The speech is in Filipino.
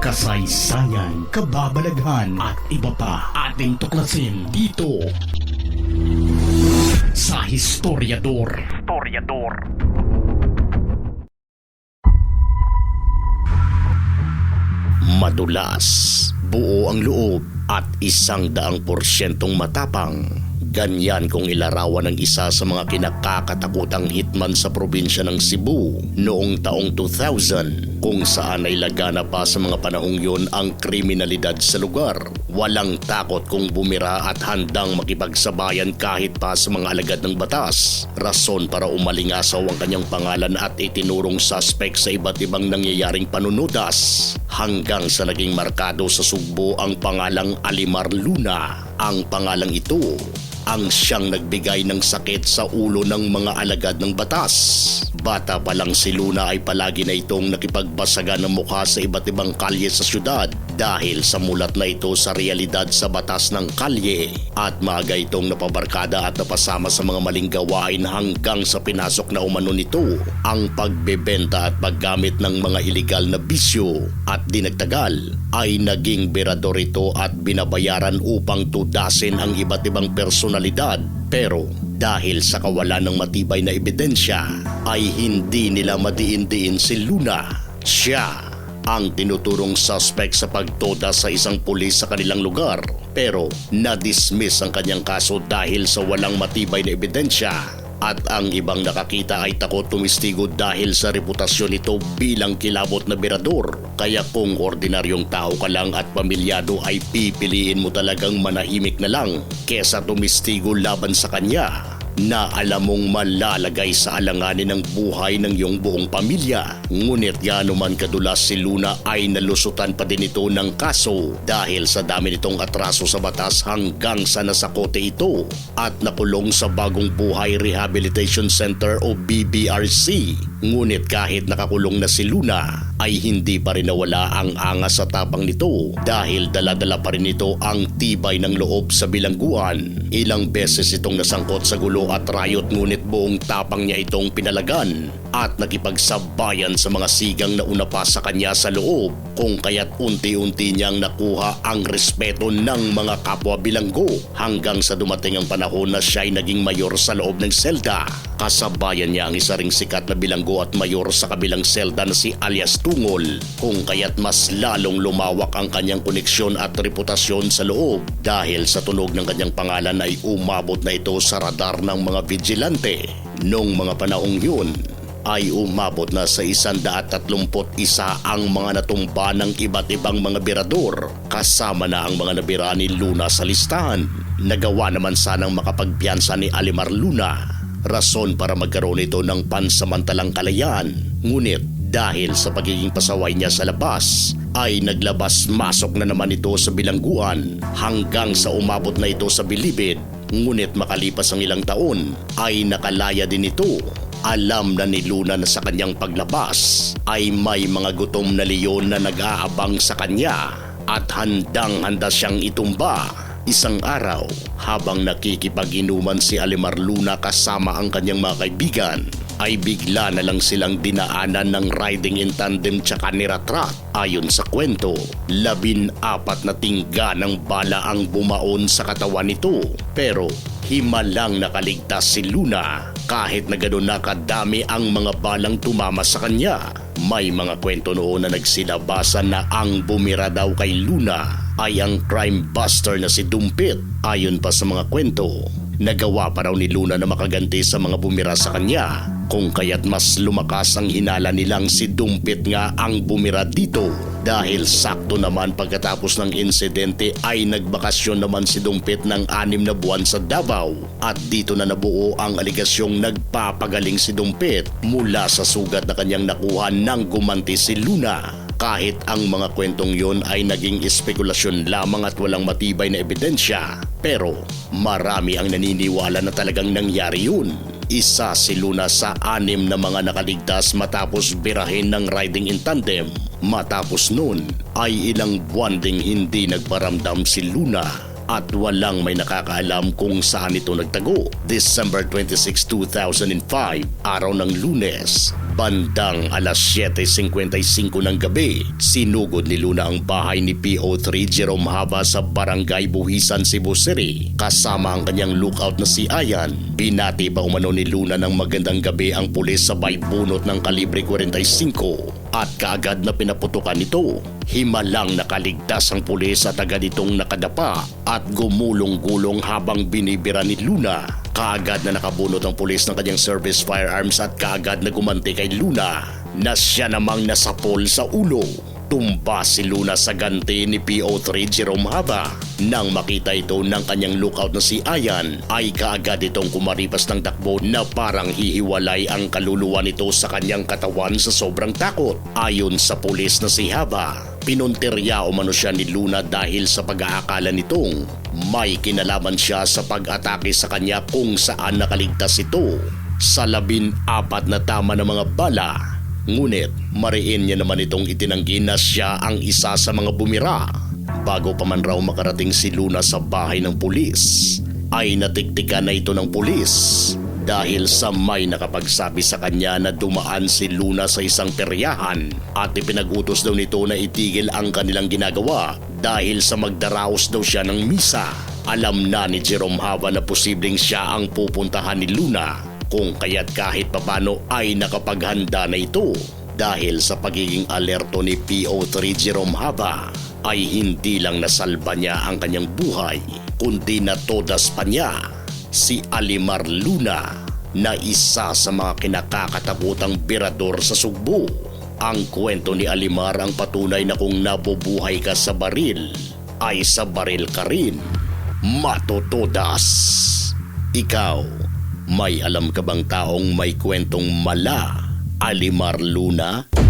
kasaysayan, kababalaghan at iba pa ating tuklasin dito sa Historiador. Historiador. Madulas, buo ang loob at isang daang porsyentong matapang. Ganyan kung ilarawan ng isa sa mga kinakakatakutang hitman sa probinsya ng Cebu noong taong 2000 kung saan ay lagana pa sa mga panahong yun ang kriminalidad sa lugar. Walang takot kung bumira at handang makipagsabayan kahit pa sa mga alagad ng batas. Rason para umalingasaw ang kanyang pangalan at itinurong suspect sa iba't ibang nangyayaring panunudas hanggang sa naging markado sa sugbo ang pangalang Alimar Luna. Ang pangalang ito ang siyang nagbigay ng sakit sa ulo ng mga alagad ng batas. Bata pa lang si Luna ay palagi na itong nakipagbasagan ng mukha sa iba't ibang kalye sa syudad dahil sa mulat na ito sa realidad sa batas ng kalye. At maaga itong napabarkada at napasama sa mga maling gawain hanggang sa pinasok na umano nito ang pagbebenta at paggamit ng mga ilegal na bisyo. At dinagtagal ay naging berador ito at binabayaran upang tudasin ang iba't ibang personalidad. Pero dahil sa kawalan ng matibay na ebidensya ay hindi nila madiin-diin si Luna. Siya ang tinuturong suspect sa pagtoda sa isang pulis sa kanilang lugar pero na-dismiss ang kanyang kaso dahil sa walang matibay na ebidensya at ang ibang nakakita ay takot tumistigo dahil sa reputasyon nito bilang kilabot na berador. Kaya kung ordinaryong tao ka lang at pamilyado ay pipiliin mo talagang manahimik na lang kesa tumistigo laban sa kanya na alam mong malalagay sa alanganin ng buhay ng iyong buong pamilya. Ngunit yano man kadulas si Luna ay nalusutan pa din ito ng kaso dahil sa dami nitong atraso sa batas hanggang sa nasakote ito at nakulong sa Bagong Buhay Rehabilitation Center o BBRC. Ngunit kahit nakakulong na si Luna ay hindi pa rin nawala ang angas sa tapang nito dahil daladala pa rin ito ang tibay ng loob sa bilangguan. Ilang beses itong nasangkot sa gulo at riot ngunit buong tapang niya itong pinalagan at nakipagsabayan sa mga sigang na una pa sa kanya sa loob kung kaya't unti-unti niyang nakuha ang respeto ng mga kapwa bilanggo hanggang sa dumating ang panahon na siya ay naging mayor sa loob ng selda. Kasabayan niya ang isa ring sikat na bilanggo at mayor sa kabilang selda na si alias Tungol kung kaya't mas lalong lumawak ang kanyang koneksyon at reputasyon sa loob dahil sa tunog ng kanyang pangalan ay umabot na ito sa radar ng mga vigilante. Noong mga panahong yun, ay umabot na sa 131 ang mga natumba ng iba't ibang mga birador kasama na ang mga nabira ni Luna sa listahan. Nagawa naman sanang makapagpiyansa ni Alimar Luna rason para magkaroon ito ng pansamantalang kalayaan. Ngunit dahil sa pagiging pasaway niya sa labas, ay naglabas-masok na naman ito sa bilangguan hanggang sa umabot na ito sa bilibid. Ngunit makalipas ang ilang taon ay nakalaya din ito. Alam na ni Luna na sa kanyang paglabas ay may mga gutom na leon na nag-aabang sa kanya at handang-handa siyang itumba Isang araw, habang nakikipag-inuman si Alimar Luna kasama ang kanyang mga kaibigan, ay bigla na lang silang dinaanan ng riding in tandem tsaka ni Ratrat. Ayon sa kwento, labin apat na tingga ng bala ang bumaon sa katawan nito. Pero himalang nakaligtas si Luna kahit na gano'n nakadami ang mga balang tumama sa kanya. May mga kwento noon na nagsilabasan na ang bumira daw kay Luna ay ang crime buster na si Dumpit. Ayon pa sa mga kwento, nagawa pa raw ni Luna na makaganti sa mga bumira sa kanya. Kung kaya't mas lumakas ang hinala nilang si Dumpit nga ang bumira dito. Dahil sakto naman pagkatapos ng insidente ay nagbakasyon naman si Dumpit ng anim na buwan sa Davao. At dito na nabuo ang aligasyong nagpapagaling si Dumpit mula sa sugat na kanyang nakuha nang gumanti si Luna kahit ang mga kwentong yon ay naging espekulasyon lamang at walang matibay na ebidensya. Pero marami ang naniniwala na talagang nangyari yun. Isa si Luna sa anim na mga nakaligtas matapos birahin ng riding in tandem. Matapos nun ay ilang buwan ding hindi nagparamdam si Luna at walang may nakakaalam kung saan ito nagtago. December 26, 2005, araw ng lunes, Bandang alas 7.55 ng gabi, sinugod ni Luna ang bahay ni PO3 Jerome Haba sa Barangay Buhisan, Cebu City. Kasama ang kanyang lookout na si Ayan. Binati pa umano ni Luna ng magandang gabi ang pulis sabay bunot ng kalibre 45 at kaagad na pinaputukan nito. Himalang nakaligtas ang pulis at agad itong nakadapa at gumulong-gulong habang binibira ni Luna. Kaagad na nakabunot ang pulis ng kanyang service firearms at kaagad na gumanti kay Luna na siya namang nasapol sa ulo. Tumba si Luna sa ganti ni PO3 Jerome Haba. Nang makita ito ng kanyang lookout na si Ayan, ay kaagad itong kumaripas ng takbo na parang hihiwalay ang kaluluwa nito sa kanyang katawan sa sobrang takot. Ayon sa pulis na si Haba, pinuntirya umano siya ni Luna dahil sa pag-aakala nitong may kinalaman siya sa pag-atake sa kanya kung saan nakaligtas ito sa labin apat na tama ng mga bala Ngunit mariin niya naman itong itinanggi na siya ang isa sa mga bumira. Bago pa man raw makarating si Luna sa bahay ng pulis, ay natiktikan na ito ng pulis dahil sa may nakapagsabi sa kanya na dumaan si Luna sa isang peryahan at ipinag-utos daw nito na itigil ang kanilang ginagawa dahil sa magdaraos daw siya ng misa. Alam na ni Jerome Hava na posibleng siya ang pupuntahan ni Luna kung kaya't kahit papano ay nakapaghanda na ito dahil sa pagiging alerto ni PO3 Jerome Haba ay hindi lang nasalba niya ang kanyang buhay kundi natodas pa niya si Alimar Luna na isa sa mga kinakakatabutang birador sa Sugbo. Ang kwento ni Alimar ang patunay na kung nabubuhay ka sa baril ay sa baril ka rin matutodas. Ikaw, may alam ka bang taong may kwentong mala, Alimar Luna? Kung